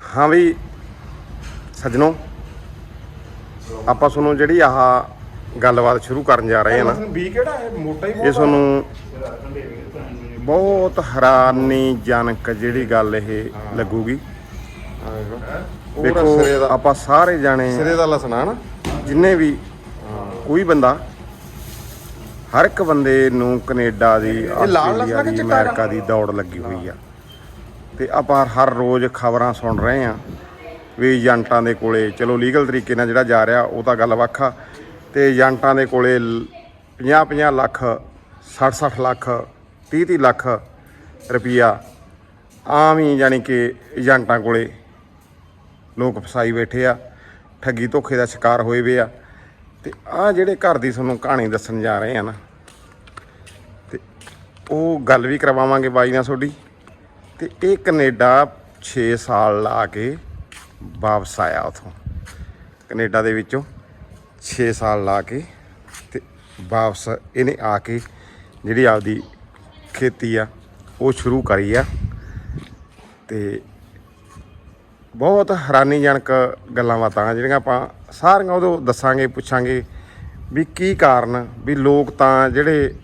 ਹਾਂ ਵੀ ਸੱਜਣੋ ਆਪਾਂ ਤੁਹਾਨੂੰ ਜਿਹੜੀ ਆਹ ਗੱਲਬਾਤ ਸ਼ੁਰੂ ਕਰਨ ਜਾ ਰਹੇ ਹਾਂ ਨਾ ਬੀ ਕਿਹੜਾ ਹੈ? ਮੋਟਾ ਹੀ ਇਹ ਤੁਹਾਨੂੰ ਬਹੁਤ ਹੈਰਾਨੀਜਨਕ ਜਿਹੜੀ ਗੱਲ ਇਹ ਲੱਗੂਗੀ। ਵੇਖੋ ਸਿਰੇ ਵੇਖੋ ਦਾ ਆਪਾਂ ਸਾਰੇ ਜਾਣੇ ਸਿਰੇ ਦਾ ਲਸਣਾ ਨਾ। ਜਿੰਨੇ ਵੀ ਕੋਈ ਬੰਦਾ ਹਰ ਇੱਕ ਬੰਦੇ ਨੂੰ ਕੈਨੇਡਾ ਦੀ ਆਸਟ੍ਰੇਲੀਆ ਦੀ ਅਮਰੀਕਾ ਦੀ ਦੌੜ ਲੱਗੀ ਹੋਈ ਆ। ਤੇ ਆਪਾਂ ਹਰ ਰੋਜ਼ ਖਬਰਾਂ ਸੁਣ ਰਹੇ ਆ ਵੀ ਏਜੰਟਾਂ ਦੇ ਕੋਲੇ, ਚਲੋ ਲੀਗਲ ਤਰੀਕੇ ਨਾਲ ਜਿਹੜਾ ਜਾ ਰਿਹਾ, ਉਹ ਤਾਂ ਗੱਲ ਵੱਖਾ ਤੇ ਏਜੰਟਾਂ ਦੇ ਕੋਲੇ 50-50 ਲੱਖ 60-60 ਲੱਖ 30-30 ਲੱਖ ਰੁਪਈਆ ਆਮ ਹੀ ਯਾਨੀ ਕਿ ਏਜੰਟਾਂ ਕੋਲੇ ਲੋਕ ਫਸਾਈ ਬੈਠੇ ਆ, ਠੱਗੀ ਧੋਖੇ ਦਾ ਸ਼ਿਕਾਰ ਹੋਏ ਵੇ ਆ, ਤੇ ਆ ਜਿਹੜੇ ਘਰ ਦੀ ਤੁਹਾਨੂੰ ਕਹਾਣੀ ਦੱਸਣ ਜਾ ਰਹੇ ਆ ਨਾ, ਤੇ ਉਹ ਗੱਲ ਵੀ ਕਰਵਾਵਾਂਗੇ ਬਾਈ ਨਾਲ ਤੁਹਾਡੀ। ਤੇ ਇਹ ਕੈਨੇਡਾ 6 ਸਾਲ ਲਾ ਕੇ ਵਾਪਸ ਆਇਆ ਉਥੋਂ। ਕੈਨੇਡਾ ਦੇ ਵਿੱਚੋਂ 6 ਸਾਲ ਲਾ ਕੇ ਤੇ ਵਾਪਸ ਇਹਨੇ ਆ ਕੇ ਜਿਹੜੀ ਆਪਦੀ ਖੇਤੀ ਆ, ਉਹ ਸ਼ੁਰੂ ਕਰੀ ਆ। ਤੇ ਬਹੁਤ ਹੈਰਾਨੀਜਨਕ ਗੱਲਾਂ ਬਾਤਾਂ ਜਿਹੜੀਆਂ ਆਪਾਂ ਸਾਰੀਆਂ ਉਦੋਂ ਦੱਸਾਂਗੇ, ਪੁੱਛਾਂਗੇ ਵੀ ਕੀ ਕਾਰਨ, ਵੀ ਲੋਕ ਤਾਂ ਜਿਹੜੇ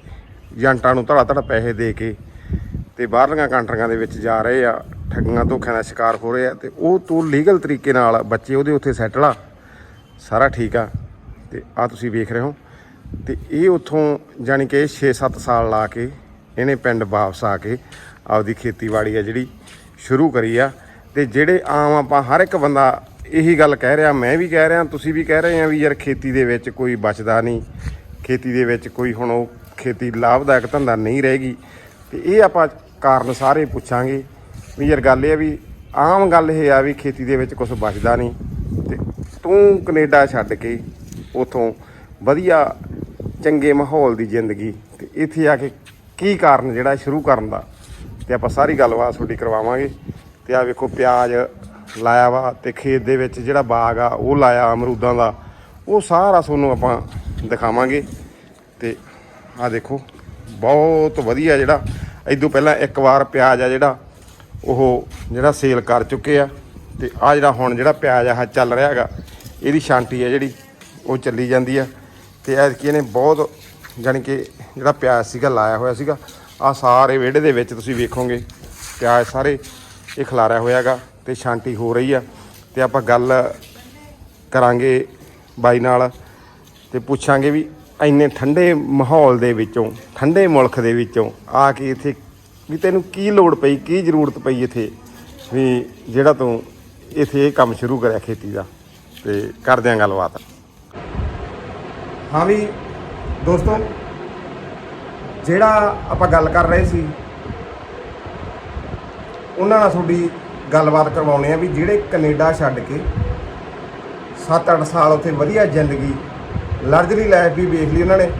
ਏਜੰਟਾਂ ਨੂੰ ਧੜਾ ਧੜਾ ਪੈਸੇ ਦੇ ਕੇ ਤੇ ਬਾਹਰਲੀਆਂ ਕੰਟਰੀਆਂ ਦੇ ਵਿੱਚ ਜਾ ਰਹੇ ਆ, ਠੱਗੀਆਂ, ਧੋਖਿਆਂ ਦਾ ਸ਼ਿਕਾਰ ਹੋ ਰਹੇ ਆ ਤੇ ਉਹ ਤੂੰ ਲੀਗਲ ਤਰੀਕੇ ਨਾਲ ਬੱਚੇ ਉਹਦੇ ਉੱਥੇ ਸੈਟਲ ਆ। ਸਾਰਾ ਠੀਕ ਆ ਤੇ ਆ ਤੁਸੀਂ ਵੇਖ ਰਹੇ ਹੋ ਤੇ ਇਹ ਉੱਥੋਂ ਜਾਣੀ ਕਿ 6-7 ਸਾਲ ਲਾ ਕੇ ਇਹਨੇ ਪਿੰਡ ਵਾਪਸ ਆ ਕੇ ਆਪਦੀ ਖੇਤੀਬਾੜੀ ਆ ਜਿਹੜੀ ਸ਼ੁਰੂ ਕਰੀ ਆ ਤੇ ਜਿਹੜੇ ਆਮ ਆਪਾਂ ਹਰ ਇੱਕ ਬੰਦਾ ਇਹੀ ਗੱਲ ਕਹਿ ਰਿਹਾ, ਮੈਂ ਵੀ ਕਹਿ ਰਿਹਾ, ਤੁਸੀਂ ਵੀ ਕਹਿ ਰਹੇ ਆ ਵੀ ਯਾਰ ਖੇਤੀ ਦੇ ਵਿੱਚ ਕੋਈ ਬਚਦਾ ਨਹੀਂ, ਖੇਤੀ ਦੇ ਵਿੱਚ ਕੋਈ ਹੁਣ ਉਹ ਖੇਤੀ ਲਾਭਦਾਇਕ ਧੰਦਾ ਨਹੀਂ ਰਹੇਗੀ ਤੇ ਇਹ ਆਪਾਂ ਕਾਰਨ ਸਾਰੇ ਪੁੱਛਾਂਗੇ। ਵੀ ਯਾਰ ਗੱਲ ਇਹ ਆ ਵੀ ਆਮ ਗੱਲ ਇਹ ਆ ਵੀ ਖੇਤੀ ਦੇ ਵਿੱਚ ਕੁਝ ਬਚਦਾ ਨਹੀਂ ਤੇ ਤੂੰ ਕੈਨੇਡਾ ਛੱਡ ਕੇ ਉਥੋਂ ਵਧੀਆ ਚੰਗੇ ਮਾਹੌਲ ਦੀ ਜ਼ਿੰਦਗੀ ਤੇ ਇੱਥੇ ਆ ਕੇ ਕੀ ਕਾਰਨ ਜਿਹੜਾ ਸ਼ੁਰੂ ਕਰਨ ਦਾ ਤੇ ਆਪਾਂ ਸਾਰੀ ਗੱਲਬਾਤ ਤੁਹਾਡੀ ਕਰਵਾਵਾਂਗੇ। ਤੇ ਆ ਵੇਖੋ ਪਿਆਜ਼ ਲਾਇਆ ਵਾ ਤੇ ਖੇਤ ਦੇ ਵਿੱਚ ਜਿਹੜਾ ਬਾਗ ਆ ਉਹ ਲਾਇਆ ਅਮਰੂਦਾਂ ਦਾ। ਉਹ ਸਾਰਾ ਤੁਹਾਨੂੰ ਆਪਾਂ ਦਿਖਾਵਾਂਗੇ। ਤੇ ਆ ਦੇਖੋ, ਬਹੁਤ ਵਧੀਆ ਜਿਹੜਾ ਇਦੋਂ ਪਹਿਲਾਂ ਇੱਕ ਵਾਰ ਪਿਆਜ਼ ਆ ਜਿਹੜਾ, ਉਹ ਜਿਹੜਾ ਸੇਲ ਕਰ ਚੁੱਕੇ ਆ, ਤੇ ਆ ਜਿਹੜਾ ਹੁਣ ਜਿਹੜਾ ਪਿਆਜ਼ ਆ ਚੱਲ ਰਿਹਾ ਹੈਗਾ, ਇਹਦੀ ਛਾਂਟੀ ਆ ਜਿਹੜੀ, ਉਹ ਚੱਲੀ ਜਾਂਦੀ ਆ। ਤੇ ਐਤਕੀ ਇਹਨੇ ਬਹੁਤ ਜਾਣੀ ਕਿ ਜਿਹੜਾ ਪਿਆਜ਼ ਸੀਗਾ, ਲਾਇਆ ਹੋਇਆ ਸੀਗਾ। ਆ ਸਾਰੇ ਵਿਹੜੇ ਦੇ ਵਿੱਚ ਤੁਸੀਂ ਵੇਖੋਗੇ, ਪਿਆਜ਼ ਸਾਰੇ ਇਹ ਖਿਲਾਰਿਆ ਹੋਇਆ ਹੈਗਾ, ਤੇ ਸ਼ਾਂਤੀ ਹੋ ਰਹੀ ਆ। ਤੇ ਆਪਾਂ ਗੱਲ ਕਰਾਂਗੇ ਬਾਈ ਨਾਲ, ਤੇ ਪੁੱਛਾਂਗੇ ਵੀ ਇੰਨੇ ਠੰਡੇ ਮਾਹੌਲ ਦੇ ਵਿੱਚੋਂ, ਠੰਡੇ ਮੁਲਕ ਦੇ ਵਿੱਚੋਂ ਆ ਕੇ ਇੱਥੇ ਵੀ ਤੈਨੂੰ ਕੀ ਲੋੜ ਪਈ, ਕੀ ਜ਼ਰੂਰਤ ਪਈ ਇੱਥੇ ਵੀ ਜਿਹੜਾ ਤੂੰ ਇੱਥੇ ਇਹ ਕੰਮ ਸ਼ੁਰੂ ਕਰਿਆ ਖੇਤੀ ਦਾ ਤੇ ਕਰਦੇ ਆਂ ਗੱਲਬਾਤ। ਹਾਂ ਵੀ ਦੋਸਤੋ, ਜਿਹੜਾ ਆਪਾਂ ਗੱਲ ਕਰ ਰਹੇ ਸੀ, ਉਹਨਾਂ ਨਾਲ ਤੁਹਾਡੀ ਗੱਲਬਾਤ ਕਰਵਾਉਣੇ ਆ ਵੀ ਜਿਹੜੇ ਕੈਨੇਡਾ ਛੱਡ ਕੇ 7-8 ਸਾਲ ਉੱਥੇ ਵਧੀਆ ਜ਼ਿੰਦਗੀ ਲਗਜ਼ਰੀ ਲਾਈਫ ਵੀ ਵੇਖ ਲਈ ਉਹਨਾਂ ਨੇ।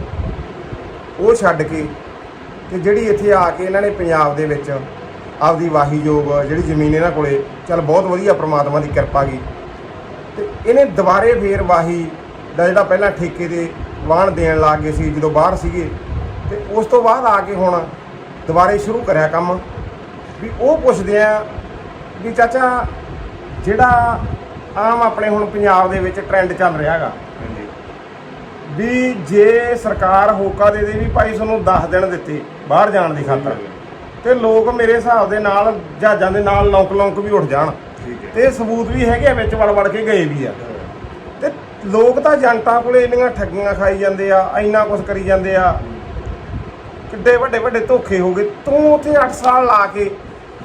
ਉਹ ਛੱਡ ਕੇ ਤੇ ਜਿਹੜੀ ਇੱਥੇ ਆ ਕੇ ਇਹਨਾਂ ਨੇ ਪੰਜਾਬ ਦੇ ਵਿੱਚ ਆਪਦੀ ਵਾਹੀਯੋਗ ਜਿਹੜੀ ਜ਼ਮੀਨ ਇਹਨਾਂ ਕੋਲੇ, ਚੱਲ ਬਹੁਤ ਵਧੀਆ ਪ੍ਰਮਾਤਮਾ ਦੀ ਕਿਰਪਾ ਗਈ। ਤੇ ਇਹਨੇ ਦੁਬਾਰੇ ਫੇਰ ਵਾਹੀ ਦਾ ਜਿਹੜਾ ਪਹਿਲਾਂ ਠੇਕੇ ਦੇ ਵਾਹਣ ਦੇਣ ਲੱਗ ਗਏ ਸੀ, ਜਦੋਂ ਬਾਹਰ ਸੀਗੇ, ਤੇ ਉਸ ਤੋਂ ਬਾਅਦ ਆ ਕੇ ਹੁਣ ਦੁਬਾਰੇ ਸ਼ੁਰੂ ਕਰਿਆ ਕੰਮ। ਵੀ ਉਹ ਪੁੱਛਦੇ ਆ ਵੀ ਚਾਚਾ, ਜਿਹੜਾ ਆਮ ਆਪਣੇ ਹੁਣ ਪੰਜਾਬ ਦੇ ਵਿੱਚ ਟ੍ਰੈਂਡ ਚੱਲ ਰਿਹਾ ਹੈਗਾ ਵੀ ਜੇ ਸਰਕਾਰ ਹੋਕਾ ਦੇ ਦੇ ਵੀ ਭਾਈ ਤੁਹਾਨੂੰ 10 ਦਿਨ ਦਿੱਤੇ ਬਾਹਰ ਜਾਣ ਦੀ ਖਾਤਰ ਤੇ ਲੋਕ ਮੇਰੇ ਹਿਸਾਬ ਦੇ ਨਾਲ ਜਹਾਜ਼ਾਂ ਦੇ ਨਾਲ ਲੌਂਕ ਲੌਂਕ ਵੀ ਉੱਠ ਜਾਣ। ਤੇ ਸਬੂਤ ਵੀ ਹੈਗੇ ਵਿੱਚ ਵੜ ਵੜ ਕੇ ਗਏ ਵੀ ਆ। ਤੇ ਲੋਕ ਤਾਂ ਏਜੰਟਾਂ ਕੋਲੇ ਇੰਨੀਆਂ ਠੱਗੀਆਂ ਖਾਈ ਜਾਂਦੇ ਆ ਇੰਨਾ ਕੁਝ ਕਰੀ ਜਾਂਦੇ ਆ। ਕਿੱਡੇ ਵੱਡੇ ਵੱਡੇ ਧੋਖੇ ਹੋ ਗਏ। ਤੂੰ ਉੱਥੇ 8 ਸਾਲ ਲਾ ਕੇ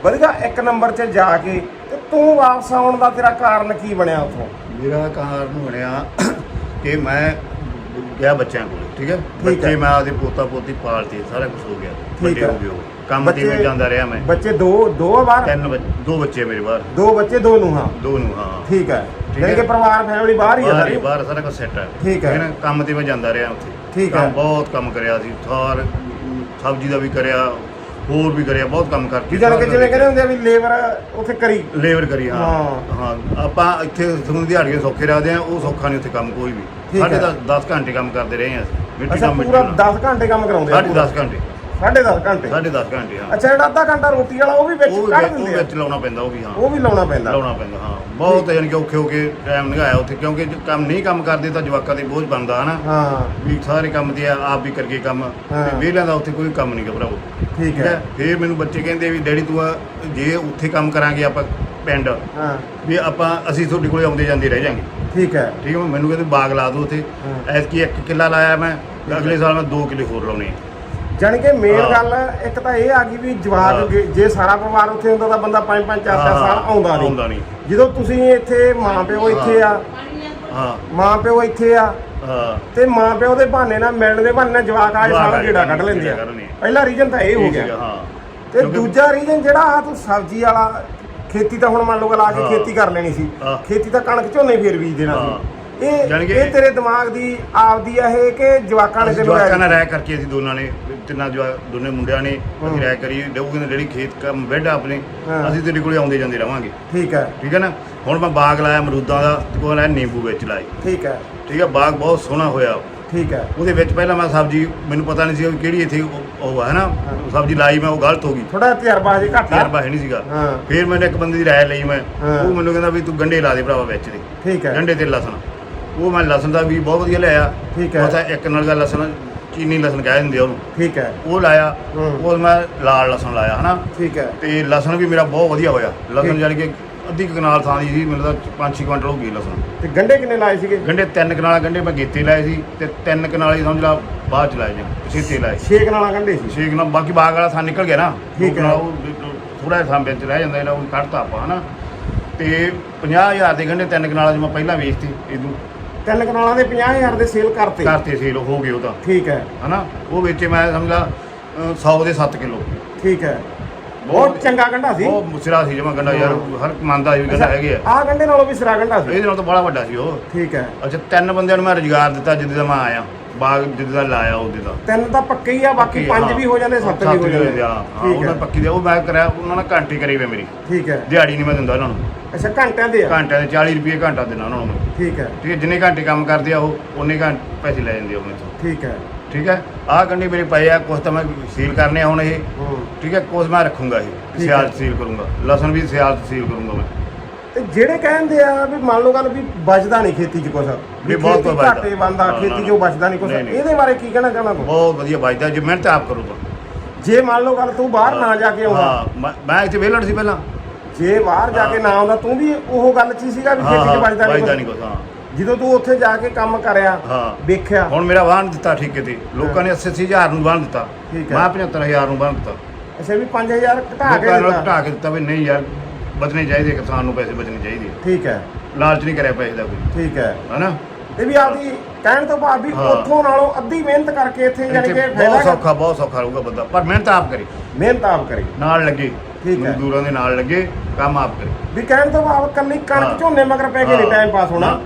ਵਧੀਆ ਇੱਕ ਨੰਬਰ 'ਚ ਜਾ ਕੇ ਤੇ ਤੂੰ ਵਾਪਸ ਆਉਣ ਦਾ ਤੇਰਾ ਕਾਰਨ ਕੀ ਬਣਿਆ ਉੱਥੋਂ? ਮੇਰਾ ਕਾਰਨ ਬਣਿਆ ਕਿ ਮੈਂ ਗਿਆ ਬੱਚਿਆਂ ਕੋਲ ਠੀਕ ਹੈ। ਬੱਚੇ ਮੈਂ ਆਪਦੇ ਪੋਤਾ ਪੋਤੀ ਪਾਲਤੇ ਸਾਰਾ ਕੁਝ ਹੋ ਗਿਆ ਵੱਡੇ ਹੈ। ਹੋ ਗਏ ਉਹ। ਕੰਮ ਤੇ ਬੱਚੇ- ਜਾਂਦਾ ਰਿਹਾ ਮੈਂ। ਬੱਚੇ ਦੋ ਦੋ ਆ ਬਾਹਰ? ਤਿੰਨ ਬੱਚ- ਦੋ ਬੱਚੇ ਮੇਰੇ ਬਾਹਰ। ਦੋ ਬੱਚੇ ਦੋ ਨੂੰ ਹਾਂ। ਦੋ ਨੂੰ ਹਾਂ। ਠੀਕ ਹੈ। ਠੀਕ ਯਾਨੀ। ਕਿ ਪਰਿਵਾਰ ਫੈਮਿਲੀ ਬਾਹਰ ਹੀ ਆ ਬਾਹਰ ਹੀ ਸਾਰੀ? ਬਾਹਰ ਸਾਰਾ ਕੁਝ ਸੈੱਟ ਹੈ। ਠੀਕ ਹੈ। ਨਾ? ਕੰਮ ਤੇ ਮੈਂ ਜਾਂਦਾ ਰਿਹਾ ਉੱਥੇ। ਠੀਕ ਕੰਮ ਹੈ। ਬਹੁਤ ਕੰਮ ਕਰਿਆ ਸੀ। ਥਾਰ ਸਬਜ਼ੀ ਦਾ ਵੀ ਕਰਿਆ ਹੋਰ ਵੀ ਕਰਿਆ ਬਹੁਤ ਕੰਮ ਕਰਕੇ ਜਿਵੇਂ ਕਿ ਜਿਵੇਂ ਕਹਿੰਦੇ ਹੁੰਦੇ ਆ ਵੀ ਲੇਬਰ ਉੱਥੇ ਕਰੀ ਲੇਬਰ ਕਰੀ ਹਾਂ ਹਾਂ। ਆਪਾਂ ਇੱਥੇ ਤੁਹਾਨੂੰ ਦਿਹਾੜੀਆਂ ਸੌਖੇ ਰੱਖਦੇ ਆ ਉਹ ਸੌਖਾ ਨਹੀਂ ਉੱਥੇ ਕੰਮ ਕੋਈ ਵੀ ਸਾਡੇ ਹੈ। ਤਾਂ 10 ਘੰਟੇ ਕੰਮ ਕਰਦੇ ਰਹੇ ਆ ਅਸੀਂ ਮਿੱਟੀ ਮਿੱਟੀ ਪੂਰਾ ਨਾਲ।10 ਘੰਟੇ ਕੰਮ ਕਰਾਉਂਦੇ ਆ ਸਾਢੇ ਪੂਰਾ। 10 ਘੰਟੇ 10.5 ਘੰਟੇ। 10.5 ਘੰਟੇ ਹਾਂ। ਅੱਛਾ ਜਿਹੜਾ ਅੱਧਾ ਘੰਟਾ ਰੋਟੀ ਵਾਲਾ ਉਹ ਵੀ ਵਿੱਚ ਉਹ ਵੀ ਕੱਢ ਵਿੱਚ- ਉਹ ਦਿੰਦੇ ਆ? ਵਿੱਚ ਲਾਉਣਾ ਪੈਂਦਾ ਉਹ ਵੀ ਹਾਂ। ਉਹ ਵੀ ਲਾਉਣਾ ਪੈਂਦਾ। ਲਾਉਣਾ ਪੈਂਦਾ ਹਾਂ। ਬਹੁਤ ਯਾਨੀ ਕਿ ਔਖੇ ਹੋ ਕੇ ਟਾਈਮ ਲੰਘਾਇਆ ਉੱਥੇ ਕਿਉਂਕਿ ਜੇ ਕੰਮ ਨਹੀਂ ਕੰਮ ਕਰਦੇ ਤਾਂ ਜਵਾਕਾਂ ਦੇ ਬੋਝ ਬਣਦਾ ਹਨਾ। ਹਾਂ। ਵੀ ਸਾਰੇ ਕੰਮ ਤੇ ਆ, ਆਪ ਵੀ ਕਰਕੇ ਕੰਮ। ਹਾਂ। ਤੇ ਵਿਹਲਿਆਂ ਦਾ ਉੱਥੇ ਕੋਈ ਕੰਮ ਨਹੀਂ ਘਬਰਾਓ ਠੀਕ ਹੈ। ਫਿਰ ਮੈਨੂੰ ਬੱਚੇ ਕਹਿੰਦੇ ਵੀ ਡੈਡੀ ਤੂੰ ਆ, ਜੇ ਉੱਥੇ ਕੰਮ ਕਰਾਂਗੇ ਆਪਾਂ ਪਿੰਡ ਹਾਂ। ਵੀ ਆਪਾਂ ਅਸੀਂ ਤੁਹਾਡੇ ਕੋਲੇ ਆਉਂਦੇ ਜਾਂਦੇ ਰਹਿ ਜਾਾਂਗੇ। ਠੀਕ ਹੈ। ਠੀਕ ਹੈ? ਮੈਨੂੰ ਕਹਿੰਦੇ ਬਾਗ ਲਾ ਦਿਓ ਉੱਥੇ। ਹਾਂ। ਐਤਕੀ ਇੱਕ ਕਿੱਲਾ ਲਾਇਆ ਮੈਂ ਅਗਲੇ ਸਾਲ ਮੈਂ 2 ਕਿੱਲੇ ਹੋਰ ਲਾਉਣੇ ਆ। ਜਾਣੀ ਕਿ ਮੇਨ। ਗੱਲ ਇੱਕ ਤਾਂ ਇਹ ਆ ਗਈ ਵੀ ਜਵਾਕ। ਜੇ- ਸਾਰਾ ਪਰਿਵਾਰ ਉੱਥੇ ਹੁੰਦਾ ਤਾਂ ਬੰਦਾ 5-5 4-4 ਸਾਲ ਆਉਂਦਾ ਆਉਂਦਾ ਨਹੀਂ ਜਦੋਂ ਤੁਸੀਂ ਇੱਥੇ ਮਾਂ ਪਿਓ ਇੱਥੇ ਆ ਹਾਂ ਮਾਂ ਪਿਓ ਇੱਥੇ ਆ ਹਾਂ ਤੇ ਮਾਂ ਪਿਓ ਦੇ ਬਹਾਨੇ ਨਾਲ ਮਿਲਣ ਦੇ ਬਹਾਨੇ ਨਾਲ ਜਵਾਕ ਆਏ ਸਾਰਾ ਗੇੜਾ ਕੱਢ ਲੈਂਦੇ ਆ। ਪਹਿਲਾ ਰੀਜਨ ਤਾਂ ਇਹ ਹੋ ਗਿਆ ਤੇ ਦੂਜਾ ਰੀਜਨ ਜਿਹੜਾ ਆ ਤੂੰ ਸਬਜ਼ੀ ਵਾਲਾ ਖੇਤੀ ਤਾਂ ਹੁਣ ਮੰਨ ਲਓ ਲਾ ਕੇ। ਖੇਤੀ ਕਰ ਲੈਣੀ ਸੀ। ਖੇਤੀ ਤਾਂ ਕਣਕ ਝੋਨੇ ਫੇਰ ਬੀਜ ਦੇਣਾ। ਸੀ ਇਹ ਇਹ ਤੇਰੇ ਦਿਮਾਗ ਦੀ ਆਪਦੀ ਆ ਇਹ ਕਿ ਜਵਾਕਾਂ ਨੇ ਤੈਨੂੰ ਜਵਾਕਾਂ ਨਾਲ ਰਹਿ ਕਰਕੇ ਅਸੀਂ ਦੋਨਾਂ ਨੇ ਤਿੰਨਾਂ ਜਵਾ ਦੋਨੇ ਮੁੰਡਿਆਂ ਨੇ। ਰਹਿ ਕਰੀ ਡਊਗੇ ਨੇ ਜਿਹੜੀ ਖੇਤ ਕੰਮ ਬੈੱਡ ਆਪਣੇ। ਅਸੀਂ ਤੇਰੇ ਕੋਲੇ ਆਉਂਦੇ ਜਾਂਦੇ ਰਵਾਂਗੇ। ਠੀਕ ਹੈ। ਠੀਕ ਹੈ ਨਾ? ਹੁਣ ਮੈਂ ਬਾਗ ਲਾਇਆ ਅਮਰੂਦਾਂ ਦਾ ਤੇ ਕੋਲ ਨਿੰਬੂ ਵਿੱਚ ਲਾਏ। ਠੀਕ ਹੈ। ਠੀਕ ਹੈ ਬਾਗ ਬਹੁਤ ਸੋਹਣਾ ਹੋਇਆ। ਠੀਕ ਹੈ। ਉਹਦੇ ਵਿੱਚ ਪਹਿਲਾਂ ਮੈਂ ਸਬਜ਼ੀ ਮੈਨੂੰ ਪਤਾ ਨਹੀਂ ਸੀ ਵੀ ਕਿਹੜੀ ਇੱਥੇ ਉਹ- ਉਹ ਹੈ। ਨਾ। ਸਬਜ਼ੀ ਲਾਈ ਮੈਂ ਉਹ ਗਲਤ ਹੋ ਗਈ। ਥੋੜਾ ਤਜਰਬਾ ਹਜੇ ਘੱਟ ਆ। ਤਜਰਬਾ ਹੈ ਨਹੀਂ ਸੀਗਾ। ਹਾਂ। ਫਿਰ ਮੈਨੂੰ ਇੱਕ ਬੰਦੇ ਦੀ ਰਾਏ ਲਈ ਮੈਂ। ਹਾਂ। ਉਹ ਮੈਨੂੰ ਕਹਿੰਦਾ ਵੀ ਤੂੰ ਗੰਡੇ ਲਾ ਦੇ ਭਰਾਵਾ ਵਿੱਚ ਦੇ। ਠੀਕ ਹੈ। ਗੰਡੇ ਤੇ ਲਸਣ। ਉਹ ਮੈਂ ਲਸਣ ਦਾ ਵੀ ਬਹੁਤ ਵਧੀਆ ਲਿਆਇਆ। ਠੀਕ ਹੈ। ਉਹਦਾ ਇੱਕ ਨਾਲ ਦਾ ਲਸਣ ਚੀਨੀ ਲਸਣ ਕਹਿ ਦਿੰਦੇ ਆ ਉਹਨੂੰ। ਠੀਕ ਹੈ। ਉਹ ਲਾਇਆ ਹੂੰ। ਉਹ ਮੈਂ ਲਾਲ ਲਸਣ ਲਾਇਆ ਹਨਾ? ਠੀਕ ਹੈ। ਤੇ ਲਸਣ ਵੀ ਮੇਰਾ ਬਹੁਤ ਵਧੀਆ ਹੋਇਆ। ਲਸਣ ਠੀਕ। ਜਾਨੀ ਕਿ ਅੱਧੀ ਕੁ ਕਨਾਲ ਥਾਂ ਦੀ ਸੀ ਮੈਨੂੰ ਤਾਂ 5-6 ਕੁਇੰਟਲ ਹੋ ਗਈ ਲਸਣ। ਤੇ ਗੰਡੇ ਕਿੰਨੇ ਲਾਏ ਸੀਗੇ? ਗੰਡੇ ਤਿੰਨ ਕਨਾਲ ਗੰਡੇ ਮੈਂ ਗੇਤੇ ਲਾਏ ਸੀ ਤੇ ਤਿੰਨ ਕਨਾਲ ਹੀ ਸਮਝ ਲਾ ਬਾਅਦ ਚ ਲਾਏ ਜੀ ਛੇਤੇ ਲਾਏ ਛੇ ਕਨਾਲਾਂ ਗੰਡੇ ਸੀ? ਛੇ ਕਨਾਲ ਬਾਕੀ ਬਾਗ ਵਾਲਾ ਥਾਂ ਨਿਕਲ ਗਿਆ ਨਾ ਠੀਕ ਹੈ। ਥੋੜਾ ਥਾਂ ਵਿੱਚ ਰਹਿ ਜਾਂਦਾ ਜਿਹੜਾ ਉਹ ਕੱਢਤਾ ਆਪਾਂ ਹਨਾ? ਤੇ 50000 ਦੇ ਗੰਡੇ ਤਿੰਨ ਕਨਾਲਾਂ 'ਚ ਮੈਂ ਪਹਿਲਾਂ ਵੇਚਤੇ ਇਹਨੂੰ। ਤਿੰਨ ਕਨਾਲਾਂ ਦੇ 50000 ਦੇ ਸੇਲ ਕਰਤੇ। ਕਰਤੇ ਸੇਲ ਹੋ ਗਏ ਉਹ ਤਾਂ। ਠੀਕ ਹੈ। ਹਨਾ? ਉਹ ਵੇਚੇ ਮੈਂ ਸਮਝਾ 100 ਦੇ 7 ਕਿਲੋ। ਠੀਕ ਹੈ। ਬਹੁਤ ਚੰਗਾ ਗੰਡਾ ਸੀ। ਉਹ ਸਿਰਾ ਸੀ ਜਮਾ ਗੰਡਾ ਯਾਰ ਹਰ ਮੰਨਦਾ ਸੀ ਵੀ ਗੰਡਾ ਹੈਗੇ ਆ। ਆ ਗੰਡੇ ਨਾਲੋਂ ਵੀ ਸਿਰਾ ਗੰਡਾ ਸੀ। ਇਹਦੇ ਨਾਲ ਤਾਂ ਬੜਾ ਵੱਡਾ ਸੀ ਉਹ। ਠੀਕ ਹੈ। ਅੱਛਾ ਤਿੰਨ ਬੰਦਿਆਂ ਨੂੰ ਮੈਂ ਰੁਜ਼ਗਾਰ ਦਿੱਤਾ ਜਿੱਦ ਦਾ ਮੈਂ ਆਇਆ। ਬਾਗ ਜਿੱਦ ਦਾ ਲਾਇਆ ਉਹਦੇ ਦਾ। ਤਿੰਨ ਤਾਂ ਪੱਕੇ ਹੀ ਆ ਬਾਕੀ ਪੰਜ। ਵੀ ਹੋ ਜਾਂਦੇ ਸੱਤ ਵੀ ਹੋ ਜਾਂਦੇ। ਠੀਕ ਉਹਨਾਂ ਪੱਕੀ ਦੇ ਉਹ ਮੈਂ ਕਰਿਆ ਉਹਨਾਂ ਨੇ ਘੰਟੇ ਕਰੀ ਵੇ ਮੇਰੀ। ਠੀਕ ਹੈ। ਦਿਹਾੜੀ ਨਹੀਂ ਮੈਂ ਦਿੰਦਾ ਉਹਨਾਂ ਨੂੰ। ਅੱਛਾ ਘੰਟਿਆਂ ਦੇ ਆ? ਘੰਟਿਆਂ ਦੇ 40 ਰੁਪਏ ਘੰਟਾ ਦੇਣਾ ਉਹਨਾਂ ਨੂੰ। ਮੈਂ। ਠੀਕ ਹੈ। ਠੀਕ ਹੈ ਜਿੰਨੇ ਘੰਟੇ ਕੰਮ ਕਰਦੇ ਆ ਉਹ ਉਹਨੇ ਘੰਟੇ ਪੈਸੇ ਲੈ ਜਾਂਦੇ ਆ ਉਹਨਾਂ ਤੋਂ ਠੀਕ ਹੈ। ਠੀਕ ਹੈ ਆਹ ਗੰਢੇ ਮੇਰੇ ਪਏ ਆ ਕੁਛ ਤਾਂ ਮੈਂ ਸੀਲ ਕਰਨੇ ਆ ਹੁਣ ਇਹ। ਹੂੰ। ਠੀਕ ਹੈ ਕੁਛ ਮੈਂ ਰੱਖੂੰਗਾ ਇਹ ਠੀਕ ਸਿਆਲ ਹੈ। ਸੀਲ ਕਰੂੰਗਾ ਲਸਣ ਵੀ ਸਿਆਲ ਸੀਲ ਕਰੂੰਗਾ ਮੈਂ। ਤੇ ਜਿਹੜੇ ਕਹਿੰਦੇ ਆ ਵੀ ਮੰਨ ਲਓ ਗੱਲ ਵੀ ਬਚਦਾ ਨਹੀਂ ਖੇਤੀ 'ਚ ਕੁਛ ਵੀ ਬਹੁਤ ਖੇਤੀ ਬਚਦਾ। ਘਾਟੇ ਬੰਦਾ ਨਾ, ਖੇਤੀ ਨਾ, 'ਚੋਂ ਬਚਦਾ ਨਹੀਂ ਕੁਛ ਨਹੀਂ, ਨਹੀਂ। ਇਹਦੇ ਬਾਰੇ ਕੀ ਕਹਿਣਾ ਚਾਹਣਾ ਤੂੰ? ਬਹੁਤ ਵਧੀਆ ਵੱਜਦਾ ਜੇ ਮਿਹਨਤ ਆਪ ਕਰੂੰਗਾ। ਜੇ ਮੰਨ ਲਓ ਗੱਲ ਤੂੰ ਬਾਹਰ ਨਾ ਜਾ ਕੇ ਆਉਂਦਾ ਹਾਂ ਮੈਂ- ਮੈਂ ਇੱਥੇ ਵਿਹਲੜ ਸੀ ਪਹਿਲਾਂ। ਜੇ ਬਾਹਰ ਜਾ ਕੇ। ਨਾ ਆਉਂਦਾ ਤੂੰ ਵੀ ਉਹ ਗੱਲ 'ਚ ਹੀ ਸੀਗਾ ਵੀ ਖੇਤੀ 'ਚ ਵੱਜਦਾ ਨਹੀਂ ਕੁਛ। ਹਾਂ। ਜਦੋਂ ਤੂੰ ਉੱਥੇ ਜਾ ਕੇ ਕੰਮ ਕਰਿਆ ਹਾਂ। ਵੇਖਿਆ। ਹੁਣ ਮੇਰਾ ਵਾਹਨ ਦਿੱਤਾ ਠੇਕੇ ਤੇ। ਲੋਕਾਂ ਨੇ 80 ਹਜ਼ਾਰ ਨੂੰ ਵਾਹਨ ਦਿੱਤਾ। ਠੀਕ ਹੈ। ਮੈਂ 75000 ਨੂੰ ਵਾਹਨ ਦਿੱਤਾ। ਅੱਛਾ ਵੀ 5000 ਘਟਾ ਕੇ ਲੋਕਾਂ ਨੇ ਦਿੱਤਾ। ਘਟਾ ਕੇ ਦਿੱਤਾ ਵੀ ਨਹੀਂ ਯਾਰ ਬਚਣੇ ਚਾਹੀਦੇ ਕਿਸਾਨ ਨੂੰ ਪੈਸੇ ਬਚਣੇ ਚਾਹੀਦੇ ਠੀਕ ਹੈ। ਲਾਲਚ ਨਹੀਂ ਕਰਿਆ ਪੈਸੇ ਦਾ ਕੋਈ। ਠੀਕ ਹੈ। ਹਨਾ? ਇਹ ਵੀ ਆਪਦੀ ਕਹਿਣ ਤੋਂ ਭਾਵ ਵੀ ਹਾਂ। ਉੱਥੋਂ ਨਾਲੋਂ ਅੱਧੀ ਮਿਹਨਤ ਕਰਕੇ ਇੱਥੇ ਯਾਨੀ ਇੱਥੇ ਕਿ ਬਹੁਤ ਫਾਇਦਾ ਸੌਖਾ ਬਹੁਤ ਸੌਖਾ ਰਹੂਗਾ ਬੰਦਾ। ਪਰ ਮਿਹਨਤ ਆਪ ਕਰੇ। ਮਿਹਨਤ ਆਪ ਕਰੇ। ਨਾਲ ਲੱਗੇ। ਠੀਕ ਹੈ। ਮਜ਼ਦੂਰਾਂ ਦੇ ਨਾਲ ਲੱਗੇ ਕੰਮ ਆਪ ਕਰੇ ਵੀ ਕਹਿਣ ਤੋਂ ਭਾਵ ਕੱਲੀ ਕਣਕ ਹਾਂ। ਝੋਨੇ ਮਗਰ ਪੈ ਕੇ ਨਹੀਂ ਹਾਂ। ਟਾਈਮ ਪਾਸ ਹੋਣਾ।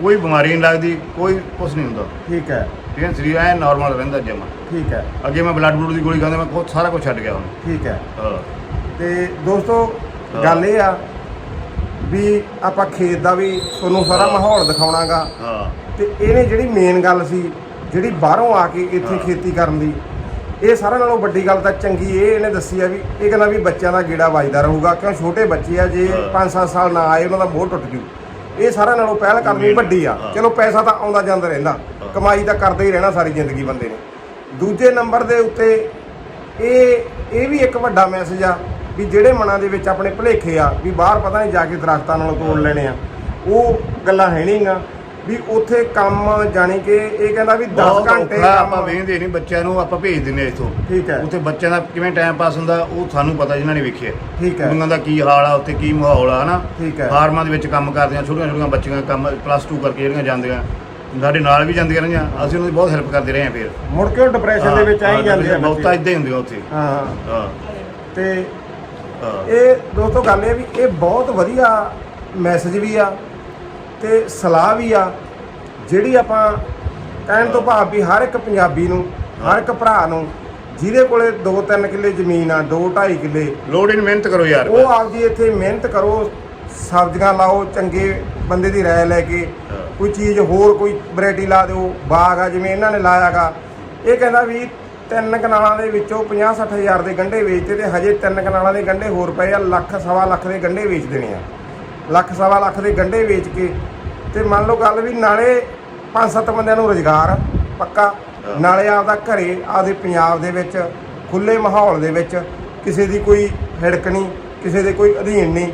ਕੋਈ ਬਿਮਾਰੀ ਨਹੀਂ ਲੱਗਦੀ ਕੋਈ ਕੁਝ ਨਹੀਂ ਹੁੰਦਾ ਠੀਕ ਹੈ ਠੀਕ ਹੈ ਸਰੀਰ ਐ ਨਾਰਮਲ ਰਹਿੰਦਾ ਜਮਾ ਠੀਕ ਹੈ ਅੱਗੇ ਮੈਂ ਬਲੱਡ ਬਲੂਡ ਦੀ ਗੋਲੀ ਖਾਂਦਾ ਮੈਂ ਖੁਦ ਸਾਰਾ ਕੁਝ ਛੱਡ ਗਿਆ ਹੁਣ ਠੀਕ ਹੈ ਹਾਂ ਤੇ ਦੋਸਤੋ ਹਾਂ। ਗੱਲ ਇਹ ਆ ਵੀ ਆਪਾਂ ਖੇਤ ਦਾ ਵੀ ਤੁਹਾਨੂੰ ਸਾਰਾ ਹਾਂ। ਮਾਹੌਲ ਦਿਖਾਉਣਾਗਾ ਹਾਂ ਤੇ ਇਹਨੇ ਜਿਹੜੀ ਮੇਨ ਗੱਲ ਸੀ ਜਿਹੜੀ ਬਾਹਰੋਂ ਆ ਕੇ ਇੱਥੇ ਹਾਂ। ਖੇਤੀ ਕਰਨ ਦੀ ਇਹ ਸਾਰਿਆਂ ਨਾਲੋਂ ਵੱਡੀ ਗੱਲ ਤਾਂ ਚੰਗੀ ਇਹ ਇਹਨੇ ਦੱਸੀ ਆ ਵੀ ਇਹ ਕਹਿੰਦਾ ਵੀ ਬੱਚਿਆਂ ਦਾ ਗੇੜਾ ਵੱਜਦਾ ਰਹੂਗਾ ਕਿਉਂ ਛੋਟੇ ਬੱਚੇ ਆ ਜੇ ਹਾਂ। 5-7 ਸਾਲ ਨਾ ਆਏ ਉਹਨਾਂ ਦਾ ਮੋਹ ਟੁੱਟ ਜੂ ਇਹ ਸਾਰਿਆਂ ਨਾਲੋਂ ਪਹਿਲ ਕਰਨੀ ਵੱਡੀ ਆ। ਚਲੋ ਪੈਸਾ ਤਾਂ ਆਉਂਦਾ ਜਾਂਦਾ ਰਹਿੰਦਾ। ਕਮਾਈ ਤਾਂ ਕਰਦਾ ਹੀ ਰਹਿਣਾ ਸਾਰੀ ਜ਼ਿੰਦਗੀ ਬੰਦੇ ਨੇ ਦੂਜੇ ਨੰਬਰ ਦੇ ਉੱਤੇ ਇਹ ਇਹ ਵੀ ਇੱਕ ਵੱਡਾ ਮੈਸੇਜ ਆ ਵੀ ਜਿਹੜੇ ਮਨਾਂ ਦੇ ਵਿੱਚ ਆਪਣੇ ਭੁਲੇਖੇ ਆ ਵੀ ਬਾਹਰ ਪਤਾ ਨਹੀਂ ਜਾ ਕੇ ਦਰਖਤਾਂ ਨਾਲੋਂ ਤੋੜ ਲੈਣੇ ਆ ਉਹ ਗੱਲਾਂ ਹੈ ਨਹੀਂਗਾ ਵੀ ਉੱਥੇ ਕੰਮ ਜਾਣੀ ਕਿ ਇਹ ਕਹਿੰਦਾ ਵੀ 10 ਬਹੁਤ ਘੰਟੇ ਆਪਾਂ ਕੰਮ। ਵੇਖਦੇ ਨਹੀਂ ਬੱਚਿਆਂ ਨੂੰ ਆਪਾਂ ਭੇਜ ਦਿੰਦੇ ਇੱਥੋਂ। ਠੀਕ ਹੈ। ਉੱਥੇ ਬੱਚਿਆਂ ਦਾ ਕਿਵੇਂ ਟਾਈਮ ਪਾਸ ਹੁੰਦਾ ਉਹ ਸਾਨੂੰ ਪਤਾ ਜਿਨ੍ਹਾਂ ਨੇ ਵੇਖਿਆ। ਠੀਕ ਹੈ। ਕੁੜੀਆਂ ਦਾ ਕੀ ਹਾਲ ਆ ਉੱਥੇ ਕੀ ਮਾਹੌਲ ਆ ਹਨਾ? ਠੀਕ ਹੈ। ਫਾਰਮਾਂ ਦੇ ਵਿੱਚ ਕੰਮ ਕਰਦੀਆਂ ਛੋਟੀਆਂ ਛੋਟੀਆਂ ਬੱਚੀਆਂ ਕੰਮ ਪਲੱਸ 2 ਕਰਕੇ ਜਿਹੜੀਆਂ ਜਾਂਦੀਆਂ ਸਾਡੇ ਨਾਲ ਵੀ ਜਾਂਦੀਆਂ ਰਹੀਆਂ ਅਸੀਂ ਉਹਨਾਂ ਦੀ ਬਹੁਤ ਹੈਲਪ ਕਰਦੇ ਰਹੇ ਹਾਂ ਫਿਰ। ਮੁੜ ਕੇ ਉਹ ਡਿਪਰੈਸ਼ਨ ਦੇ ਵਿੱਚ ਆਈ ਜਾਂਦੇ ਆ ਬਹੁਤਾ। ਇਦਾਂ ਹੀ ਹੁੰਦੇ ਆ ਉੱਥੇ। ਹਾਂ ਹਾਂ। ਤੇ ਇਹ ਦੋਸਤੋ ਗੱਲ ਇਹ ਵੀ ਇਹ ਬਹੁਤ ਵਧੀਆ ਮੈਸੇਜ ਵੀ ਆ ਤੇ ਸਲਾਹ ਵੀ ਆ ਜਿਹੜੀ ਆਪਾਂ ਕਹਿਣ ਤੋਂ ਭਾਵ ਵੀ ਹਰ ਇੱਕ ਪੰਜਾਬੀ ਨੂੰ ਹਰ ਇੱਕ ਭਰਾ ਨੂੰ ਜਿਹਦੇ ਕੋਲੇ 2-3 ਕਿੱਲੇ ਜ਼ਮੀਨ ਆ 2-2.5 ਕਿੱਲੇ ਲੋੜ ਇਨ ਮਿਹਨਤ ਕਰੋ ਯਾਰ। ਉਹ ਆਪਦੀ ਇੱਥੇ ਮਿਹਨਤ ਕਰੋ ਸਬਜ਼ੀਆਂ ਲਾਓ ਚੰਗੇ ਬੰਦੇ ਦੀ ਰਾਏ ਲੈ ਕੇ। ਕੋਈ ਚੀਜ਼ ਹੋਰ ਕੋਈ ਵੈਰਾਈਟੀ ਲਾ ਦਿਓ ਬਾਗ ਆ ਜਿਵੇਂ ਇਹਨਾਂ ਨੇ ਲਾਇਆਗਾ। ਇਹ ਕਹਿੰਦਾ ਵੀ ਤਿੰਨ ਕਨਾਲਾਂ ਦੇ ਵਿੱਚੋਂ 50 ਹਜ਼ਾਰ ਦੇ ਗੰਢੇ ਵੇਚਦੇ ਤੇ ਹਜੇ ਤਿੰਨ ਕਨਾਲਾਂ ਦੇ ਗੰਢੇ ਹੋਰ ਪਏ ਆ ਲੱਖ ਸਵਾ ਲੱਖ ਦੇ ਗੰਢੇ ਵੇਚ ਦੇਣੇ ਆ। ਲੱਖ ਸਵਾ ਲੱਖ ਦੇ ਗੰਢੇ ਵੇਚ ਕੇ। ਤੇ ਮੰਨ ਲਓ ਗੱਲ ਵੀ ਨਾਲੇ ਪੰਜ ਸੱਤ ਬੰਦਿਆਂ ਨੂੰ ਰੋਜ਼ਗਾਰ ਪੱਕਾ। ਨਾਲੇ ਆਪਦਾ ਘਰੇ ਆਪਦੇ ਪੰਜਾਬ ਦੇ ਵਿੱਚ ਖੁੱਲੇ ਮਾਹੌਲ ਦੇ ਵਿੱਚ ਕਿਸੇ ਦੀ ਕੋਈ ਹਿੜਕ ਨਹੀਂ ਕਿਸੇ ਦੇ ਕੋਈ ਅਧੀਨ ਨਹੀਂ।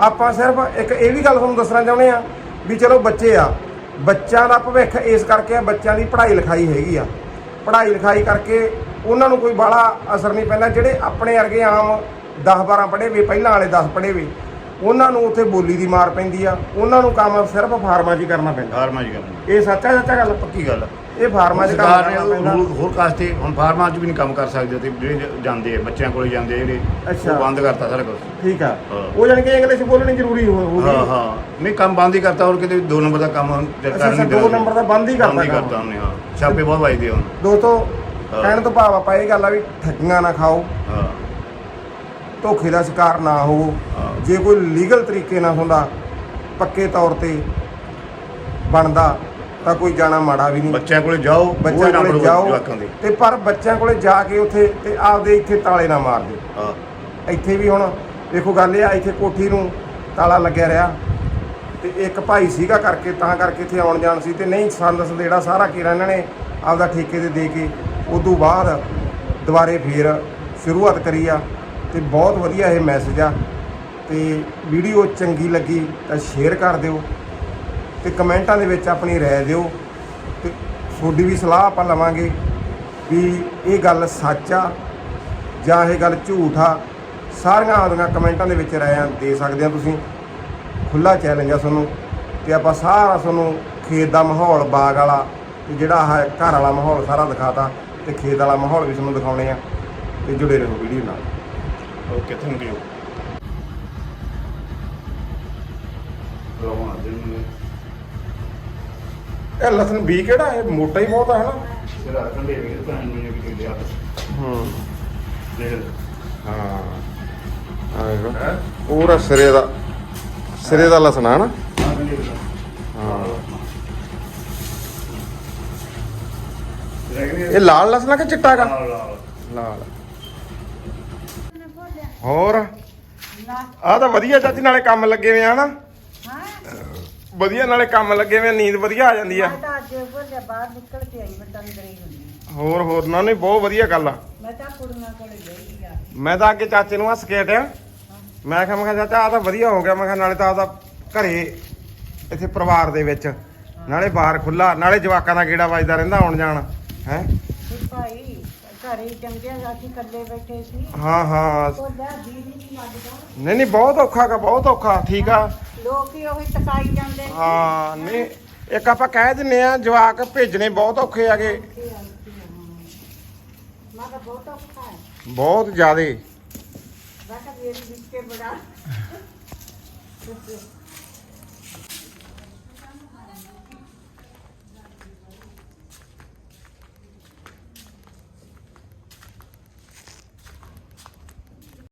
ਆਪਾਂ ਸਿਰਫ ਇੱਕ ਇਹ ਵੀ ਗੱਲ ਤੁਹਾਨੂੰ ਦੱਸਣਾ ਚਾਹੁੰਦੇ ਆ ਵੀ ਚਲੋ ਬੱਚੇ ਆ। ਬੱਚਿਆਂ ਦਾ ਭਵਿੱਖ ਇਸ ਕਰਕੇ ਆ ਬੱਚਿਆਂ ਦੀ ਪੜ੍ਹਾਈ ਲਿਖਾਈ ਹੈਗੀ ਆ। ਪੜ੍ਹਾਈ ਲਿਖਾਈ ਕਰਕੇ ਉਹਨਾਂ ਨੂੰ ਕੋਈ ਬਾਹਲਾ ਅਸਰ ਨਹੀਂ ਪੈਂਦਾ। ਜਿਹੜੇ ਆਪਣੇ ਵਰਗੇ ਆਮ 10 12 ਪੜ੍ਹੇ ਵੀ ਪਹਿਲਾਂ ਵਾਲੇ 10 ਪੜ੍ਹੇ ਵੀ ਉਹਨਾਂ ਨੂੰ ਉੱਥੇ ਬੋਲੀ ਦੀ ਮਾਰ ਪੈਂਦੀ ਆ ਉਹਨਾਂ ਨੂੰ ਕੰਮ ਸਿਰਫ ਫਾਰਮਾਂ 'ਚ ਹੀ ਕਰਨਾ ਪੈਂਦਾ। ਫਾਰਮਾਂ 'ਚ ਕਰਨਾ ਇਹ ਸੱਚਾ ਸੱਚਾ ਗੱਲ ਪੱਕੀ ਗੱਲ। ਆ ਇਹ ਫਾਰਮਾਂ 'ਚ ਕੰਮ ਸਰਕਾਰ ਨੇ ਕਰਨਾ ਪੈਂਦਾ। ਹੋਰ ਹੋਰ ਕਾਸਤੇ ਹੁਣ ਫਾਰਮਾਂ 'ਚ ਵੀ ਨਹੀਂ ਕੰਮ ਕਰ ਸਕਦੇ ਤੇ ਜਿਹੜੇ ਜਾਂਦੇ ਆ ਬੱਚਿਆਂ ਕੋਲੇ ਜਾਂਦੇ ਆ ਜਿਹੜੇ ਅੱਛਾ। ਉਹ ਬੰਦ ਕਰਤਾ ਸਾਰਾ ਕੁਝ ਠੀਕ ਆ। ਹਾਂ। ਉਹ ਜਾਣੀ ਕਿ ਇੰਗਲਿਸ਼ ਬੋਲਣੀ ਜ਼ਰੂਰੀ ਹੋ ਹੋ ਹਾਂ ਗਈ। ਹਾਂ ਨਹੀਂ ਕੰਮ ਬੰਦ ਹੀ ਕਰਤਾ ਹੋਰ ਕਿਤੇ ਦੋ ਨੰਬਰ ਦਾ ਕੰਮ ਜਦ ਅੱਛਾ, ਅੱਛਾ, ਦੋ ਨੰਬਰ ਦਾ ਬੰਦ ਹੀ ਕਰਤਾ ਬੰਦ ਹੀ ਕੰਮ। ਕਰਤਾ ਉਹਨੇ ਹਾਂ। ਛਾਪੇ ਬਹੁਤ ਵੱਜਦੇ ਹੁਣ। ਦੋਸਤੋ ਹਾਂ। ਕਹਿਣ ਤੋਂ ਭਾਵ ਆਪਾਂ ਇਹ ਗੱਲ ਆ ਵੀ ਠੱਗੀਆਂ ਨਾ ਖਾਓ। ਹਾਂ। ਧੋਖੇ ਦਾ ਸ਼ਿਕਾਰ ਨਾ ਹੋਵੋ। ਹਾਂ। ਜੇ ਕੋਈ ਲੀਗਲ ਤਰੀਕੇ ਨਾਲ ਹੁੰਦਾ ਪੱਕੇ ਤੌਰ ਤੇ ਬਣਦਾ ਤਾਂ ਕੋਈ ਜਾਣਾ ਮਾੜਾ ਵੀ ਨਹੀਂ। ਬੱਚਿਆਂ ਕੋਲੇ ਜਾਓ ਬੱਚਿਆਂ ਕੋਲੇ ਜਾਓ ਤੇ ਪਰ ਬੱਚਿਆਂ ਕੋਲੇ ਜਾ ਕੇ ਉੱਥੇ ਤੇ ਆਪਦੇ ਇੱਥੇ ਤਾਲੇ ਨਾ ਮਾਰ ਦਿਓ। ਹਾਂ। ਇੱਥੇ ਵੀ ਹੁਣ ਦੇਖੋ ਗੱਲ ਇਹ ਆ ਇੱਥੇ ਕੋਠੀ ਨੂੰ ਤਾਲਾ ਲੱਗਿਆ ਰਿਹਾ। ਤੇ ਇੱਕ ਭਾਈ ਸੀਗਾ ਕਰਕੇ ਤਾਂ ਕਰਕੇ ਇੱਥੇ ਆਉਣ ਜਾਣ ਸੀ ਤੇ ਨਹੀਂ ਸੰਦ ਸੰਦੇੜਾ ਸਾਰਾ ਕੀਰਾ ਇਹਨਾਂ ਨੇ ਆਪਦਾ ਠੇਕੇ ਤੇ ਦੇ ਕੇ ਉਦੋਂ ਬਾਅਦ ਦੁਬਾਰੇ ਫੇਰ ਸ਼ੁਰੂਆਤ ਕਰੀ ਆ। ਤੇ ਬਹੁਤ ਵਧੀਆ ਇਹ ਮੈਸੇਜ ਆ ਤੇ ਵੀਡੀਓ ਚੰਗੀ ਲੱਗੀ ਤਾਂ ਸ਼ੇਅਰ ਕਰ ਦਿਓ ਤੇ ਕਮੈਂਟਾਂ ਦੇ ਵਿੱਚ ਆਪਣੀ رائے ਦਿਓ ਤੇ ਤੁਹਾਡੀ ਵੀ ਸਲਾਹ ਆਪਾਂ ਲਵਾਂਗੇ ਵੀ ਇਹ ਗੱਲ ਸੱਚ ਆ ਜਾਂ ਇਹ ਗੱਲ ਝੂਠ ਆ ਸਾਰੀਆਂ ਆਪਦੀਆਂ ਕਮੈਂਟਾਂ ਦੇ ਵਿੱਚ ਰਾਇਆਂ ਦੇ ਸਕਦੇ ਆ ਤੁਸੀਂ ਖੁੱਲਾ ਚੈਲੰਜ ਆ ਤੁਹਾਨੂੰ ਤੇ ਆਪਾਂ ਸਾਰਾ ਤੁਹਾਨੂੰ ਖੇਤ ਦਾ ਮਾਹੌਲ ਬਾਗ ਵਾਲਾ ਤੇ ਜਿਹੜਾ ਆਹ ਘਰ ਵਾਲਾ ਮਾਹੌਲ ਸਾਰਾ ਦਿਖਾਤਾ ਤੇ ਖੇਤ ਵਾਲਾ ਮਾਹੌਲ ਵੀ ਤੁਹਾਨੂੰ ਦਿਖਾਉਣੇ ਆ ਤੇ ਜੁੜੇ ਰਹੋ ਵੀਡੀਓ ਨਾਲ ਓਕੇ ਥੈਂਕ ਯੂ ਦਿਨ ਇਹ ਲਸਣ ਵੀ ਕਿਹੜਾ? ਇਹ ਮੋਟਾ ਹੀ ਬਹੁਤ ਆ ਹਨਾ? ਸਿਰਾ ਕੰਡੇ ਵੀ ਤਾਂ ਮੈਨੂੰ ਵੀ ਕਿਹਾ ਹੂੰ। ਦੇਖ ਹਾਂ। ਆਏਗਾ ਪੂਰਾ ਸਿਰੇ ਦਾ ਸਿਰੇ ਦਾ ਲਸਣ ਨਾ ਹਾਂ। ਰਹਿ ਇਹ ਲਾਲ ਲਸਣ ਆ ਕਿ ਚਿੱਟਾ ਹੈਗਾ? ਲਾਲ। ਲਾਲ। ਹੋਰ? ਆ ਤਾਂ ਵਧੀਆ ਚਾਚੀ ਨਾਲੇ ਕੰਮ ਲੱਗੇ ਹੋਏ ਆ ਨਾ। ਵਧੀਆ ਨਾਲੇ ਕੰਮ ਲੱਗੇ ਆ, ਨੀਂਦ ਵਧੀਆ ਆ ਜਾਂਦੀ ਆ। ਮੈਂ ਤਾਂ ਅੱਜ ਭੋਲੇ ਬਾਹਰ ਨਿਕਲ ਕੇ ਆਈ ਮੈਂ ਤੰਦਰੀ ਹੁੰਦੀ ਹੋਰ ਹੋਰ ਨਾ ਨਹੀਂ ਬਹੁਤ ਵਧੀਆ ਗੱਲ ਆ। ਮੈਂ ਤਾਂ ਕੁੜੀਆਂ ਕੋਲ ਗਈ ਆ। ਮੈਂ ਤਾਂ ਅੱਗੇ ਚਾਚੇ ਨੂੰ ਕੇ ਹਟਿਆ। ਮੈਂ ਕਿਹਾ ਮੈਂ ਕਿਹਾ ਚਾਚਾ ਆ ਤਾਂ ਵਧੀਆ ਹੋ ਗਿਆ। ਮੈਂ ਕਿਹਾ ਨਾਲੇ ਤਾਂ ਆਪਦਾ ਘਰੇ ਇੱਥੇ ਪਰਿਵਾਰ ਦੇ ਵਿੱਚ। ਨਾਲੇ ਬਾਹਰ ਖੁੱਲਾ ਨਾਲੇ ਜਵਾਕਾਂ ਦਾ ਗੇੜਾ ਵੱਜਦਾ ਰਹਿੰਦਾ ਆਉਣ ਜਾਣ ਹੈ। ਤੇ ਭਾਈ ਘਰੇ ਹੀ ਚੰਗੇ ਅਸੀਂ ਇਕੱਲੇ ਬੈਠੇ ਸੀ। ਹਾਂ ਨਹੀਂ ਲੱਗਦਾ ਨਹੀਂ ਨਹੀਂ ਬਹੁਤ ਔਖਾ ਗਾ ਬਹੁਤ ਔਖਾ ਠੀਕ ਆ। ਲੋਕ ਹੀ ਉਹੀ ਤਕਾਈ ਜਾਂਦੇ ਸੀ। ਹਾਂ ਨਹੀਂ ਇੱਕ ਆਪਾਂ ਕਹਿ ਦਿੰਨੇ ਆ ਜਵਾਕ ਭੇਜਣੇ ਬਹੁਤ ਔਖੇ ਆਗੇ ਹਾਂ। ਮੈਂ ਬਹੁਤ ਔਖਾ ਹੈ। ਬਹੁਤ ਜ਼ਿਆਦੇ। ਮੈਂ ਤਾਂ ਵੇਖ ਵਿੱਚ ਕੇ ਬੜਾ।